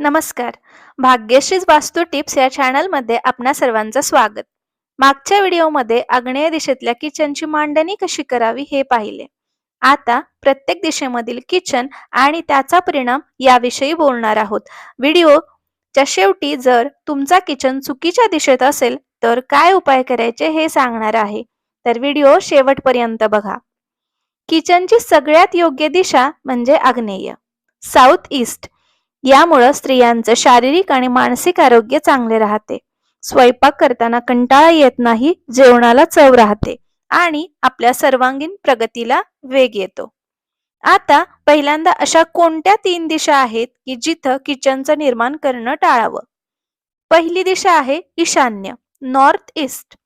नमस्कार. भाग्यश्रीज वास्तू टिप्स या चॅनलमध्ये आपणा सर्वांचं स्वागत. मागच्या व्हिडिओमध्ये आग्नेय दिशेतल्या किचनची मांडणी कशी करावी हे पाहिले. आता प्रत्येक दिशेमधील किचन आणि त्याचा परिणाम याविषयी बोलणार आहोत. व्हिडिओच्या शेवटी जर तुमचा किचन चुकीच्या दिशेत असेल तर काय उपाय करायचे हे सांगणार आहे. तर व्हिडिओ शेवटपर्यंत बघा. किचनची सगळ्यात योग्य दिशा म्हणजे आग्नेय. South east. यामुळं स्त्रियांचं शारीरिक आणि मानसिक आरोग्य चांगले राहते. स्वयंपाक करताना कंटाळा येत नाही जेवणाला चव राहते आणि आपल्या सर्वांगीण प्रगतीला वेग येतो. आता पहिल्यांदा अशा कोणत्या तीन दिशा आहेत की जिथं किचनचं निर्माण करणं टाळावं? पहिली दिशा आहे ईशान्य नॉर्थ ईस्ट.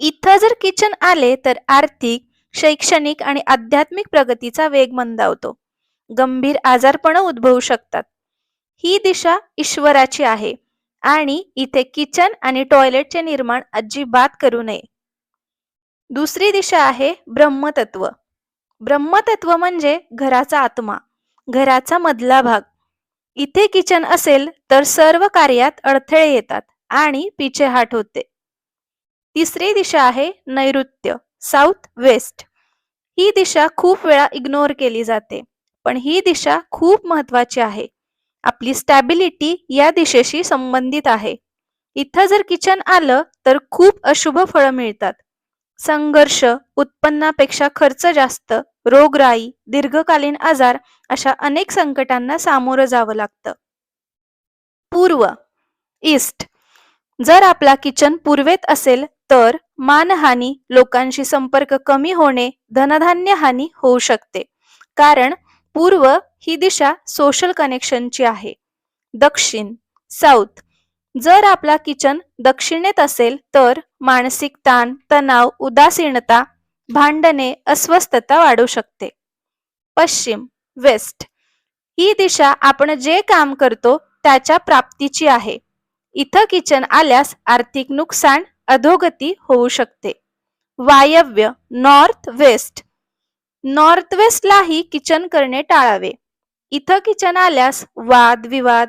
इथं जर किचन आले तर आर्थिक शैक्षणिक आणि आध्यात्मिक प्रगतीचा वेग मंदावतो. गंभीर आजारपण उद्भवू शकतात. ही दिशा ईश्वराची आहे आणि इथे किचन आणि टॉयलेटचे निर्माण अजिबात करू नये. दुसरी दिशा आहे ब्रह्मतत्व. ब्रह्मतत्व म्हणजे घराचा आत्मा घराचा मधला भाग. इथे किचन असेल तर सर्व कार्यात अडथळे येतात आणि पिछेहाट होते. तिसरी दिशा आहे नैऋत्य साऊथ वेस्ट. ही दिशा खूप वेळा इग्नोर केली जाते. पण ही दिशा खूप महत्वाची आहे. आपली स्टॅबिलिटी या दिशेशी संबंधित आहे. इथं जर किचन आलं तर खूप अशुभ फळं मिळतात. संघर्ष उत्पन्नापेक्षा खर्च जास्त रोगराई दीर्घकालीन आजार अशा अनेक संकटांना सामोरं जावं लागतं. पूर्व ईस्ट जर आपला किचन पूर्वेत असेल तर मानहानी लोकांशी संपर्क कमी होणे धनधान्य हानी होऊ शकते. कारण पूर्व ही दिशा सोशल कनेक्शनची आहे. दक्षिण साऊथ जर आपला किचन दक्षिणेत असेल तर मानसिक ताण तणाव उदासीनता भांडणे अस्वस्थता वाढू शकते. पश्चिम वेस्ट ही दिशा आपण जे काम करतो त्याच्या प्राप्तीची आहे. इथं किचन आल्यास आर्थिक नुकसान अधोगती होऊ शकते. वायव्य नॉर्थ वेस्ट नॉर्थ वेस्टलाही किचन करणे टाळावे. इथं किचन आल्यास वाद विवाद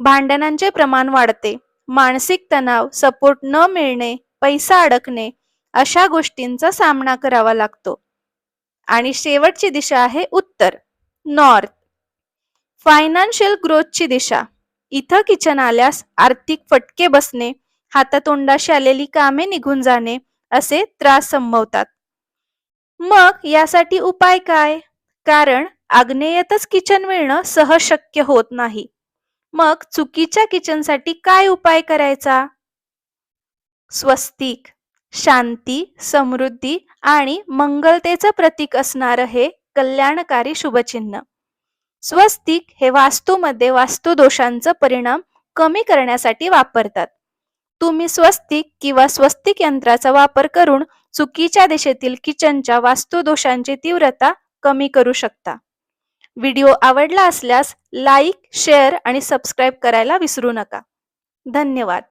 भांडणांचे प्रमाण वाढते. मानसिक तणाव सपोर्ट न मिळणे पैसा अडकणे अशा गोष्टींचा सामना करावा लागतो. आणि शेवटची दिशा आहे उत्तर. नॉर्थ. फायनान्शियल ग्रोथची दिशा. इथं किचन आल्यास आर्थिक फटके बसणे हातातोंडाशी आलेली कामे निघून जाणे असे त्रास संभवतात. मग यासाठी उपाय काय? कारण आग्नेयतच किचन मिळणं सहज शक्य होत नाही. मग चुकीच्या किचनसाठी काय उपाय करायचा? स्वस्तिक शांती समृद्धी आणि मंगलतेचं प्रतीक असणारं हे कल्याणकारी शुभचिन्ह. स्वस्तिक हे वास्तूमध्ये वास्तुदोषांचा परिणाम कमी करण्यासाठी वापरतात. तुम्ही स्वस्तिक किंवा स्वस्तिक यंत्राचा वापर करून चुकीच्या दिशेतील किचनच्या वास्तुदोषांची तीव्रता कमी करू शकता. व्हिडिओ आवडला असल्यास लाईक शेअर आणि सबस्क्राईब करायला विसरू नका. धन्यवाद.